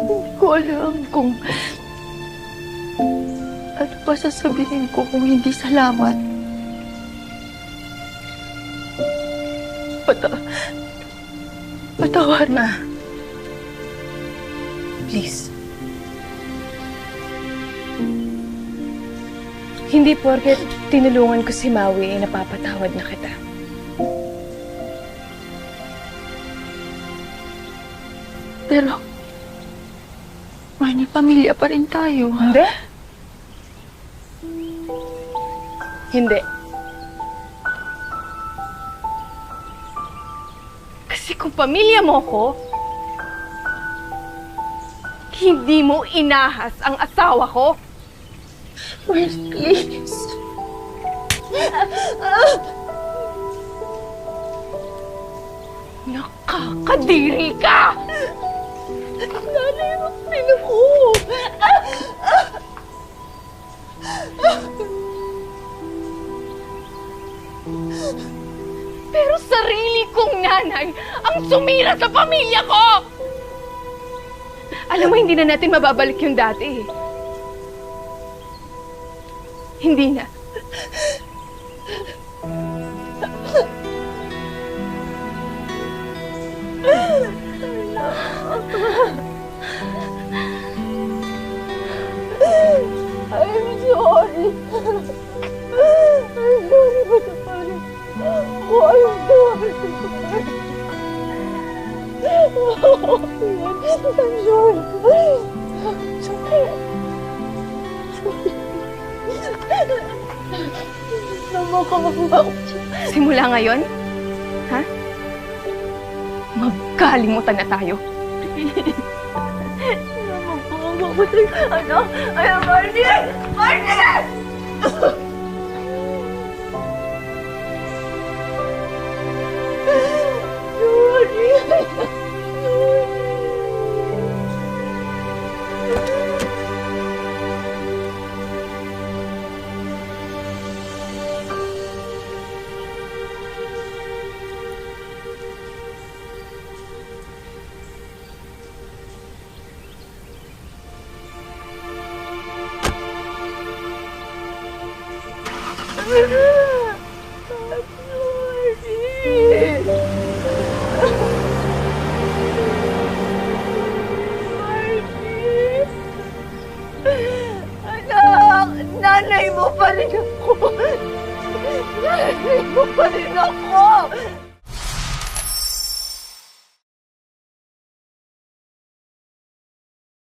Hindi ko alam kung... Ano pa sasabihin ko kung hindi salamat? Pata... Patawad na. Please. Hindi porket tinulungan ko si Maui ay napapatawad na kita. Pero... Marnie, pamilya pa rin tayo. Hindi? Hindi. Kasi kung pamilya mo ko, hindi mo inahas ang asawa ko. Marnie, please. Nakakadiri ka! Nanay, bakit ako? Pero sarili kong nanay ang sumira sa pamilya ko! Alam mo, hindi na natin mababalik yung dati. Hindi na. Sorry. I'm sorry, Patapari. Oh, I'm sorry. I'm sorry. Sorry. Namakawang ako. Simula ngayon, ha? Magkalimutan na tayo. Ako. Ano? Ay, Marnie! Marnie! Nanay mo pa rin ako. Nanay mo pa rin ako.